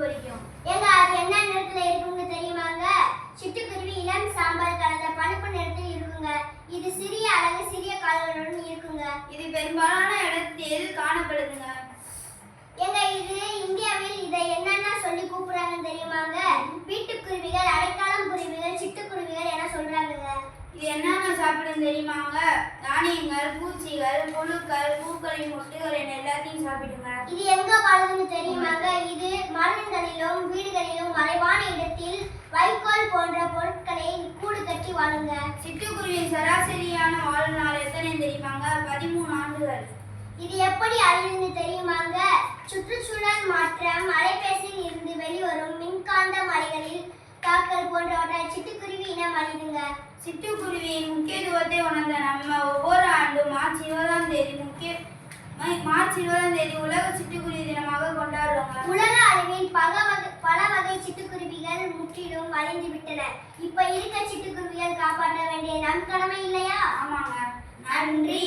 பிடிக்கும் ஏங்க அது என்ன நிறத்துல இருக்குங்க தெரியுமாங்க? சிட்டுக்குருவி இளம் சாம்பல் கலந்த பழுப்பு நிறத்தில் இருக்குங்க. இது சிறிய அழகு சிறிய கால்களுடன் இருக்குங்க. இது பெரும்பாலான இடத்தில் காணப்படுதுங்க ஏங்க இது இந்தியாவில் இதை என்னென்ன சொல்லி கூப்பிடுறாங்கன்னு தெரியுமாங்க வீட்டுக்குருவிகள் அடைக்காலம் குருவிகள் சிட்டுக்குருவிகள் என சொல்றாங்கங்க இது என்னென்ன சாப்பிடும் தெரியுமாங்க தானியங்கள் பூச்சிகள் புழுக்கள் பூக்களின் முட்டுகள் என எல்லாத்தையும் சாப்பிடுங்க. இது எங்க வாழுதுன்னு தெரியுமாங்க? இது மரங்களிலும் வீடுகளிலும் மறைவான இடத்தில் வைக்கோல் போன்ற பொருட்களை கூடு கட்டி வாழுங்க. சிட்டுக்குருவியின் சராசரியான வாழ்நாள் எத்தனை தெரியுமாங்க? பதிமூணு ஆண்டுகள். இது எப்படி அழியுதுன்னு தெரியுமாங்க? சுற்றுச்சூழல் மாற்றம் அலைபேசியில் இருந்து வெளிவரும் மின்காந்த மலைகளில் தாக்கல் அழிதுங்க சிட்டுக்குருவியின் முக்கியத்துவத்தை உணர்ந்த நம்ம ஒவ்வொரு ஆண்டும் மார்ச் இருபதாம் தேதி முக்கிய மார்ச் இருபதாம் தேதி உலக சிட்டுக்குருவி தினமாக கொண்டாடுறாங்க உலக அளவில் பல வகை பல வகை சிட்டுக்குருவிகள் முற்றிலும் அழிந்து விட்டன. இப்ப இருக்க சிட்டுக்குருவிகள் காப்பாற்ற வேண்டிய நம் கடமை இல்லையா? ஆமாங்க. நன்றி.